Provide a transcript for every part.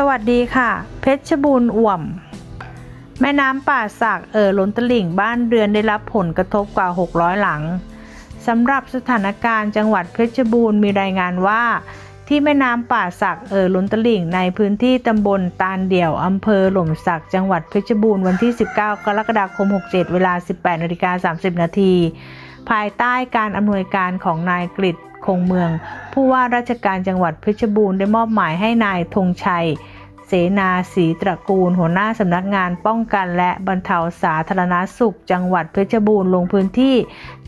สวัสดีค่ะ เพชรบูรณ์อ่วม แม่น้ำป่าสักเอ่อล้นตลิ่งบ้านเรือนได้รับผลกระทบกว่า 600 หลังสำหรับสถานการณ์จังหวัดเพชรบูรณ์มีรายงานว่า ที่แม่น้ำป่าสักเอ่อล้นตลิ่งในพื้นที่ตำบลตาลเดี่ยวอำเภอหล่มสักจังหวัดเพชรบูรณ์วันที่ 19 กรกฎาคม 67 เวลา 18นาฬิกา30 นาทีภายใต้การอำนวยการของนายกฤษ คงเมือง ผู้ว่าราชการจังหวัดเพชรบูรณ์ได้มอบหมายให้นายธงชัย เสนาศรีตระกูล หัวหน้าสำนักงานป้องกันและบรรเทาสาธารณสุข จังหวัดเพชรบูรณ์ลงพื้นที่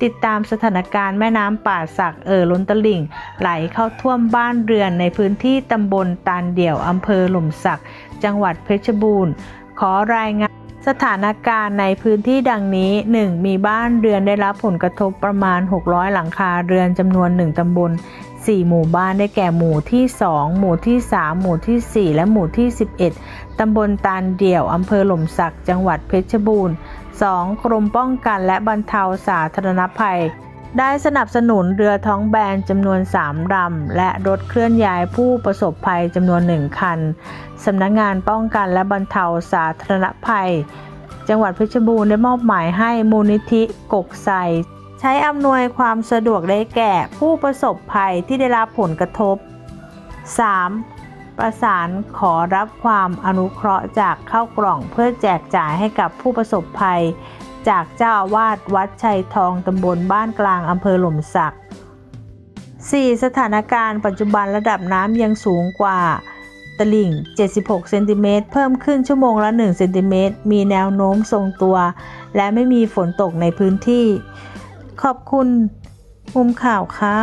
ติดตามสถานการณ์แม่น้ำป่าสักเอ่อล้นตลิ่ง ไหลเข้าท่วมบ้านเรือนในพื้นที่ตำบลตาลเดี่ยวอำเภอหล่มสัก จังหวัดเพชรบูรณ์ ขอรายงาน สถานการณ์ในพื้นที่ดังนี้ 1. มีบ้านเรือนได้รับผลกระทบประมาณ 600 หลังคาเรือนจำนวน 1ตำบล 4 หมู่บ้านได้แก่หมู่ที่ 2 หมู่ที่ 3 หมู่ที่ 4 และหมู่ที่ 11 ตำบลตาลเดี่ยว อำเภอหล่มสัก จังหวัดเพชรบูรณ์ 2. กรมป้องกันและบรรเทาสาธารณภัย ได้สนับสนุนเรือท้องแบนจำนวน 3ลำและรถเคลื่อนย้ายผู้ประสบภัยจำนวน 1 คัน สำนักงานป้องกันและบรรเทาสาธารณภัย จังหวัดเพชรบูรณ์ได้มอบหมายให้มูลนิธิกกไซใช้อำนวยความสะดวกได้แก่ผู้ประสบภัยที่ได้รับผลกระทบ 3. ประสานขอรับความอนุเคราะห์จากเข้ากล่องเพื่อแจกจ่ายให้กับผู้ประสบภัย จากเจ้าอาวาสวัดชัยทองตำบลบ้านกลางอำเภอหล่มสัก 4. สถานการณ์ปัจจุบันระดับน้ำยังสูงกว่าตลิ่ง 76 เซนติเมตร เพิ่มขึ้นชั่วโมงละ 1 เซนติเมตร มีแนวโน้มทรงตัว และไม่มีฝนตกในพื้นที่ ขอบคุณมุมข่าวค่ะ